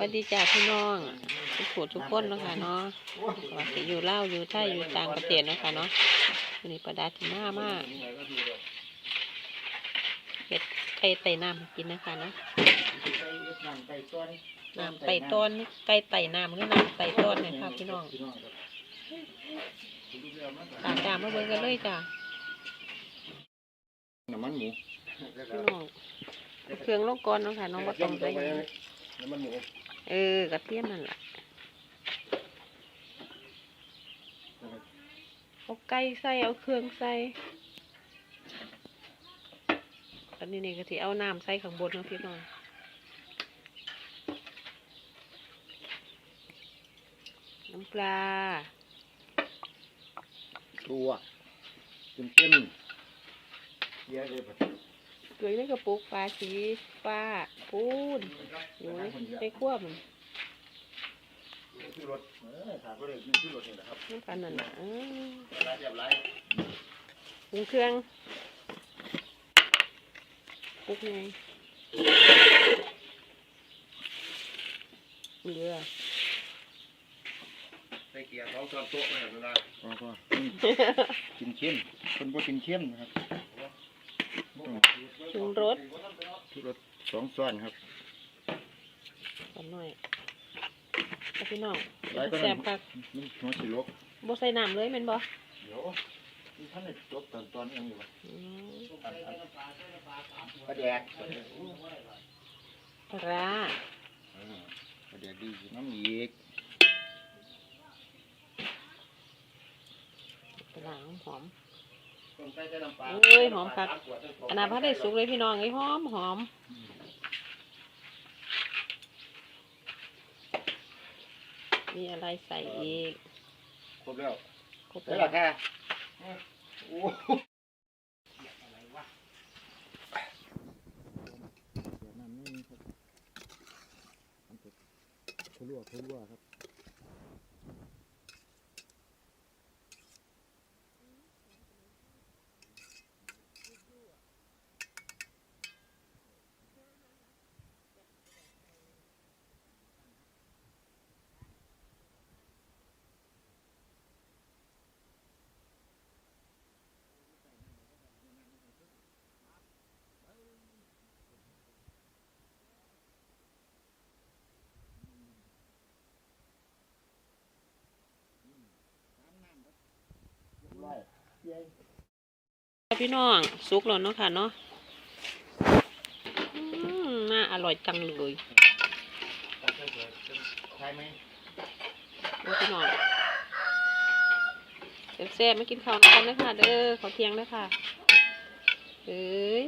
วัสดีจ้าพี่น้องทุกผู้ทุกคนเนาะค่ะเนาะว่าสิอยู่เล่าวอยู่ไทยอยู่ต่างประเทศเนาะค่ะเนาะวันนี้ประดาถึงหน้ามากเห็ดไก่ไต่น้ำให้กินนะคะเนาะน้ำไต่ต้นไก่ไต่น้ำหรือน้ำไต่ต้นเนยค่ะพี่น้องตามจ้ามาเบิ่งกันเลยจ้าน้ำมันหมูพี่น้องเอาเครื่องลงก่อนเนาะค่ะน้องบ่ต้องใส่หยัง น้ำมันหมูเออกระเทียมนั่นแหละเอาไก่ใส่เอาเครื่องใส่อันนี้นี่ก็ที่เอาน้ำใส่ข้างบนเนาะพี่น้องน้ำปลาตัวเข้มเข้มเยอะเลยปะเกลือในกระปุกปลาสีฟ้า ปูนอยู่ในในขั้วมันชื่อรถเออถามก็เลยชื่อรถนี่แหละครับน้ำปลานั่นน่ะเออร้านเรียบร้อยปรุงเครื่องปรุงไงเรือใส่เกียร์สองช้อนโต๊ะนะครับเวลาพอพอกินเข้มคนบ่กินเข้มนะครับปรุงรสชื่อรถ สองส่วนครับก่อนหน่อยเอาพี่น้องหลายก็แซ่นั่บนคักมันหัวสิลกบ่ใส่น้ำเลยแม่นบ่เดี๋ยวนี่ท่านได้จบตอนตอนยังอยู่วะอืมปลาแดกปลาร้าอ่าปลาแดกดีอยู่น้ำอีกปลาร้าหอมต้องใส่แต่น้ำปลาเอ้ยหอมคักอันนั้นพัดได้สุกเลยพี่น้องไอ้ยหอมหอม มีอะไรใส่อีก ครบแล้วครบได้แล้ละวแค่โอ้ทั่วทั่วครับ พี่น้องสุกแล้วเนาะค่ะเนาะน่าอร่อยจังเลยโอ้พี่น้องแซ่บๆมากินข้าวกันนะคะเด้อข้าวเที่ยงเด้อค่ะเอ้ย